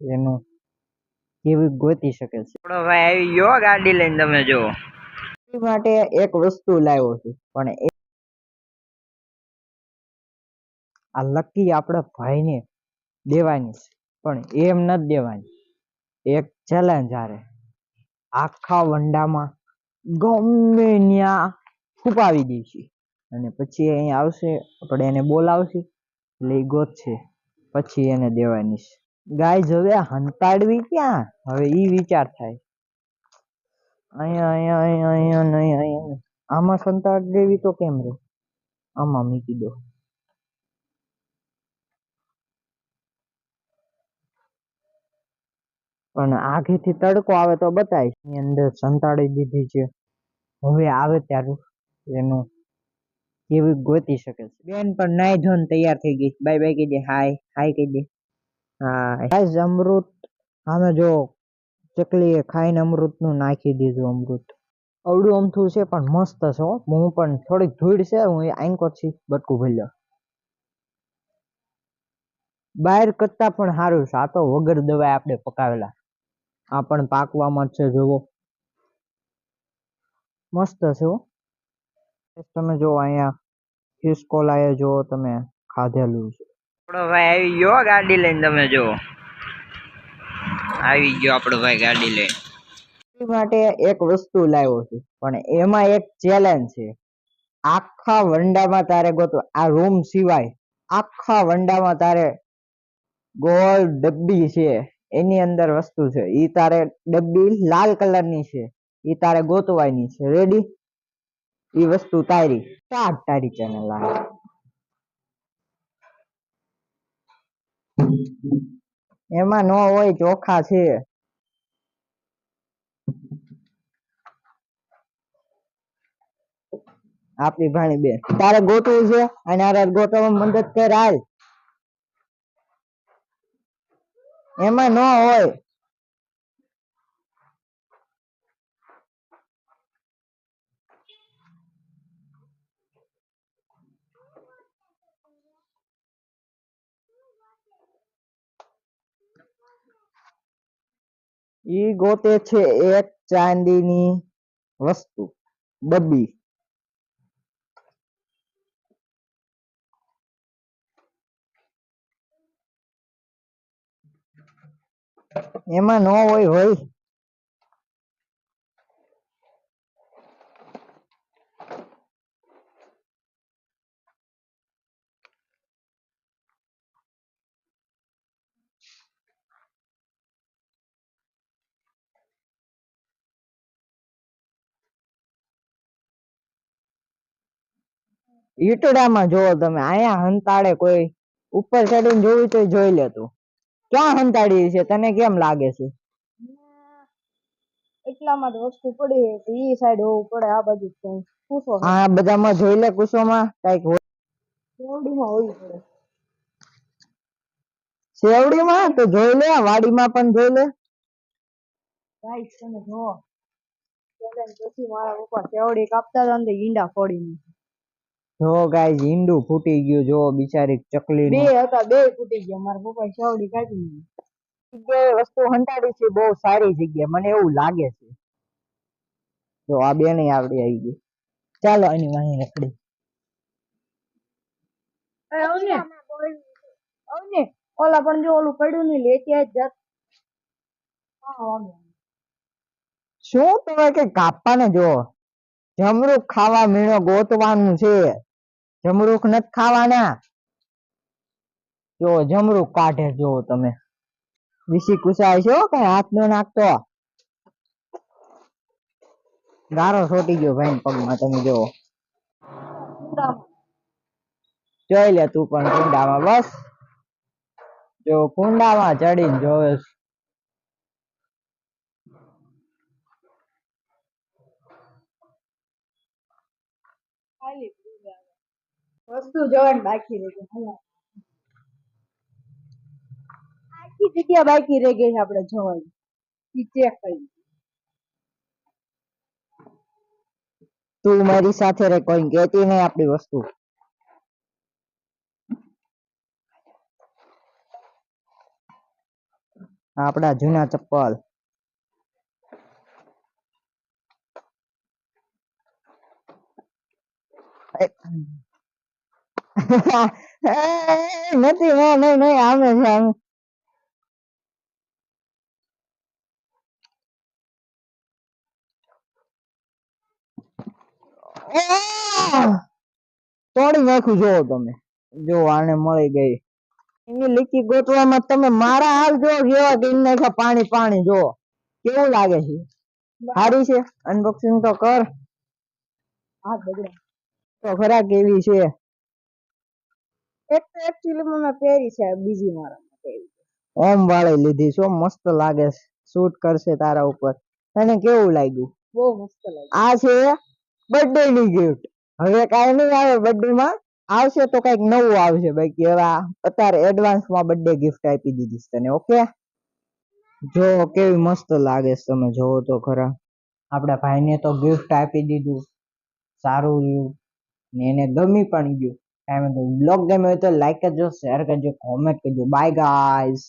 એનું કેવી ગોતી શકે છે. થોડો ભાઈ આવી ગયો ગાડી લઈને તમે જો માટે એક વસ્તુ લાવ્યો છું પણ એ આ લકી આપણા ભાઈને દેવાની છે પણ એમ નથી દેવાની. એક ચેલેન્જ હારે આખા વંડામાં ગમે ત્યાં છુપાવી દઈશું અને પછી અહીં આવશે આપણે એને બોલાવશે એટલે ઈ ગોતશે. પછી એને દેવાની છે. ગાય જોવે હંતાડવી ક્યાં? હવે ઈ વિચાર થાય. અહીંયા અહીંયા અહીંયા અહીંયા નહીં, અહીંયા આમાં સંતાડ દેવી તો કેમ રે? આમાં મૂકી દો. પણ આગેથી તડકો આવે તો બતાવીશ એની અંદર સંતાડી દીધી છે. હવે આવે ત્યારે એનું કેવી ગોતી શકે છે. બેન પણ નાઈ ધોન તૈયાર થઈ ગઈ બાય બાય કહી દે, હાય હાય કહી દે. ગાઈસ અમૃત. અમે જો ચકલીએ ખાઈને અમૃતનું નાખી દીધું અમૃત. અવડું અમથું છે, પણ મસ્ત છે હો. પણ થોડીક ધૂળ છે, હું એ આંકો છી બટકું ભરી લઉં. બહાર કરતા પણ સારું છે. આ તો વગર દવા આપણે પકાવેલા. આ પણ પાકવામાં જ છે જોવો મસ્ત છે તમે જો અહીંયા ખિસકોલાએ જો તમે ખાધેલું છે. આપણો ભાઈ આવી ગયો ગાડી લઈને, તમે જો આવી ગયો આપણો ભાઈ ગાડી લઈને. માટે એક વસ્તુ લાવ્યો છું, પણ એમાં એક ચેલેન્જ છે. આખા વંડામાં તારે ગોતો આ રૂમ સિવાય આખા વંડામાં તારે ગોળ ડબ્બી છે, એની અંદર વસ્તુ છે. ઈ તારે ડબ્બી લાલ કલરની છે, ઈ તારે ગોતવાની છે. રેડી ઈ વસ્તુ તારી. સ્ટાર્ટ તારી ચેનલ આ. એમાં નો હોય, ચોખા છે. આપણી ભાણી બેન. તારે ગોતવું છે? અને આરે ગોતવામાં મદદ કર, હાલ. એમાં ન હોય. ઈ ગોતે છે એક ચાંદીની વસ્તુ ડબ્બી. એમાં ન હોય હોય. ઈટડામાં જોવો તમે અહીંયા હંતાડે કોઈ ઉપર ચડીને જોયું તો જોઈ લે તું. ક્યાં હંતાડી છે તને કેમ લાગે છે? એટલામાં જ વસ્તુ પડી છે ઈ સાઈડ હોવું પડે આ બાજુ કુસો હા બધામાં જોઈ લે કુસોમાં કંઈક હોય. કેવડીમાં હોવી પડે. શેવડીમાં તો જોઈ લે વાડીમાં પણ જોઈ લે. રાઈટ તમે જોવો પછી મારા પપ્પા સેવડી કાપતા હતા ને ઈંડા ફોડી નાખ્યા. જો ગાઈસ હિન્દુ ફૂટી ગયું જો બિચારી ચકલી બે હતા બે ફૂટી ગયા. મારા પપ્પા કેવડી કાઢી જગ્યાએ વસ્તુ હંટાડી છે બહુ સારી જગ્યા. મને એવું લાગે છે. જો આ બેન આવડી આવી ગઈ. ચાલો એની વાહી રખડી. ઓલા પણ જો ઓલું પડ્યું નહીં લેતી આજ જાત. નહીં. શું તમે કે કાપવાને જો જમરૂખ ખાવા મીણો ગોતવાનું છે? જમરૂખ નથી ખાવાના. જો જમરૂખ કાઢે જો તમે. વિસી કુસાય છો કઈ હાથ નો નાખતો. ગારો છોટી ગયો ભાઈ પગમાં, તમે જોવો જોઈ લે તું પણ કુંડામાં બસ. જો કુંડામાં ચડીને જોવે. ખાલી. વસ્તુ જોવાની બાકી રહી આખી જગ્યા બાકી રહી ગઈ આપણે જોવાની. ઈ ચેક કરી. તું મારી સાથે રે કોઈ કહેતી નહીં આપણી વસ્તુ. આપણા જૂના ચપ્પલ. નથી નહીં નહીં નહીં આમે છે આમે. તોડી નાખ્યું જોવો તમે. જો આને મળી ગઈ. એની લીકી ગોતવામાં તમે મારા હાલ જો કેવા કે નાખ્યા પાણી પાણી જો કેવું લાગે છે? સારી છે? અનબોક્સિંગ તો કર. તો ખરા કેવી છે. એક તો એકચ્યુઅલી મેં પહેરી છે બીજી મારા માટે ઓમ વાળી લીધી શું મસ્ત લાગે શૂટ કરશે તારા ઉપર. તને કેવું લાગ્યું? બહુ મસ્ત લાગ્યું. આ છે બર્થડે ની ગિફ્ટ હવે કાઈ નહીં આવે બર્થડે માં આવશે તો કંઈક નવું આવશે. બાકી હવે અત્યારે એડવાન્સમાં બર્થડે ગિફ્ટ આપી દીધી છે તને ઓકે જો કેવી મસ્ત લાગે છે તમે જોવો તો ખરા. આપણા ભાઈને તો ગિફ્ટ આપી દીધું. સારું રહ્યું. ને એને ગમી પણ ગયું. કાંઈ વાંધો બ્લોગ ગમ્યો હોય તો લાઈક કરજો શેર કરજો કોમેન્ટ કરજો બાય ગાઈઝ